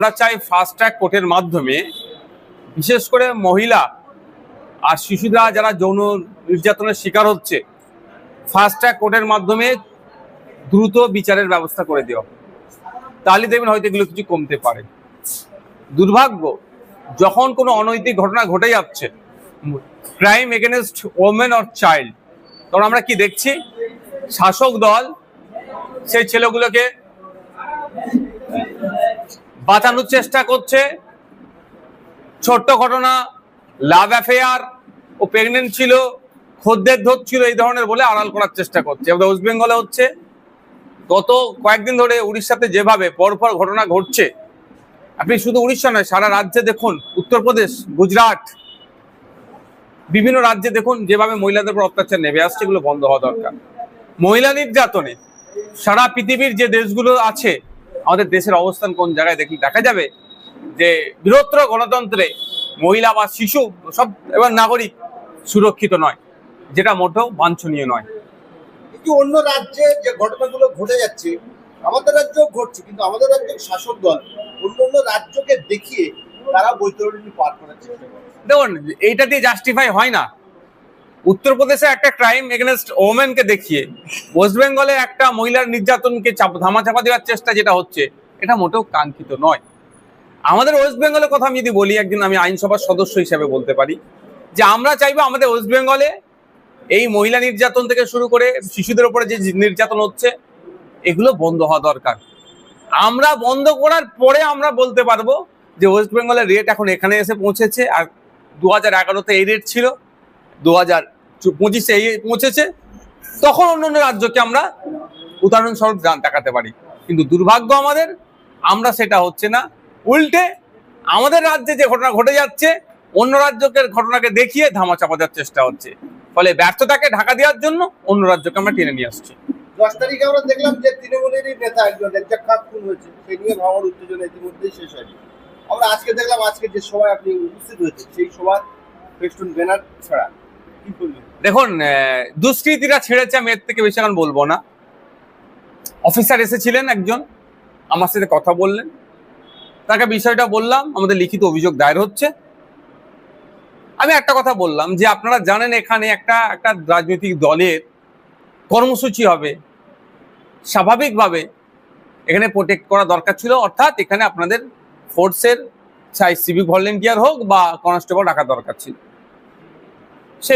আমরা চাই fast track কোর্টের মাধ্যমে, বিশেষ করে মহিলা আর শিশুরা যারা যৌন নির্যাতনের শিকার হচ্ছে ফাস্ট ট্র্যাক কোর্টের মাধ্যমে দ্রুত বিচারের ব্যবস্থা করে দেওয়া তাহলে দেখবেন হয়তো এগুলো কিছু কমতে পারে। দুর্ভাগ্য, যখন কোনো অনৈতিক ঘটনা ঘটে যাচ্ছে crime against women or child তখন আমরা কি দেখছি? শাসক দল, সেই ছেলেগুলোকে বাঁচানোর চেষ্টা করছে। ছোট্ট ঘটনা লাভ অ্যাফেয়ার ও প্রেগনেন্ট ছিল, খদ্দের ধরছিল এই ধরনের বলে আড়াল করার চেষ্টা করছে। আমাদের ওয়েস্ট বেঙ্গলে হচ্ছে, গত কয়েকদিন ধরে উড়িষ্যাতে যেভাবে পরপর ঘটনা ঘটছে, আপনি শুধু উড়িষ্যা নয়, সারা রাজ্যে দেখুন, উত্তরপ্রদেশ, গুজরাট, বিভিন্ন রাজ্যে দেখুন, যেভাবে মহিলাদের উপর অত্যাচার নেমে আসছে, এগুলো বন্ধ হওয়া দরকার। মহিলা নির্যাতনে সারা পৃথিবীর যে দেশগুলো আছে আমাদের দেশের অবস্থান কোন জায়গায় দেখি দেখা যাবে যে বৃহত্তর গণতন্ত্রে মহিলা বা শিশু সব এবং নাগরিক সুরক্ষিত নয় যেটা মোটেও বাঞ্ছনীয় নয়। কিন্তু অন্য রাজ্যে যে ঘটনাগুলো ঘটে যাচ্ছে আমাদের রাজ্যেও ঘটছে কিন্তু আমাদের রাজ্যের শাসক দল অন্য অন্য রাজ্যকে দেখিয়ে তারা বৈতরণী পার করার চেষ্টা করে দেখুন এইটা দিয়ে জাস্টিফাই হয় না। উত্তরপ্রদেশে একটা ক্রাইম এগেনস্ট ওমেনকে দেখিয়ে ওয়েস্ট বেঙ্গলে একটা মহিলার নির্যাতনকে চাপ- ধামাচাপা দেওয়ার চেষ্টা যেটা হচ্ছে, এটা মোটেও কাঙ্ক্ষিত নয়। আমাদের ওয়েস্ট বেঙ্গলের কথা আমি যদি বলি, একদিন আমি আইনসভার সদস্য হিসেবে বলতে পারি যে আমরা চাইব আমাদের ওয়েস্ট বেঙ্গলে এই মহিলা নির্যাতন থেকে শুরু করে শিশুদের উপরে যে নির্যাতন হচ্ছে, এগুলো বন্ধ হওয়া দরকার। আমরা বন্ধ করার পরে আমরা বলতে পারব যে ওয়েস্ট বেঙ্গলের রেট এখন এখানে এসে পৌঁছেছে, আর দু হাজার এগারোতে এই রেট ছিল। দু হাজার পঁচিশে পৌঁছেছে, তখন অন্য অন্য রাজ্যকে আমরা উদাহরণস্বরূপ জান তাকাতে পারি। কিন্তু দুর্ভাগ্য আমাদের, আমরা সেটা হচ্ছে না। উল্টে আমাদের রাজ্যে যে ঘটনা ঘটে যাচ্ছে, অন্য রাজ্যকে ঘটনাকে দেখিয়ে ধামাচাপা দেওয়ার চেষ্টা হচ্ছে। ফলে ব্যর্থতাকে ঢাকা দেওয়ার জন্য অন্য রাজ্যকে আমরা টেনে নিয়ে আসছি। দশ তারিখে আমরা দেখলাম যে তৃণমূলেরই নেতা একজন হয়েছে। নিয়ে শেষ হয়নি। আমরা আজকে দেখলাম আজকে যে আপনি উপস্থিত হয়েছে সেই ব্যানার ছাড়া। দেখুন দুষ্কৃতীরা ছেড়েছে, আমি এর থেকে বেশি এখন বলব না। অফিসার এসেছিলেন একজন, আমার সাথে কথা বললেন। তাকে বিষয়টা বললাম, আমাদের লিখিত অভিযোগ দায়ের হচ্ছে। আমি একটা কথা বললাম যে, আপনারা জানেন এখানে একটা একটা রাজনৈতিক দলের কর্মসূচি হবে। স্বাভাবিকভাবে এখানে প্রোটেক্ট করা দরকার ছিল, অর্থাৎ এখানে আপনাদের ফোর্সের চাই সিভিক ভলেন্টিয়ার হোক বা কনস্টেবল রাখা দরকার ছিল।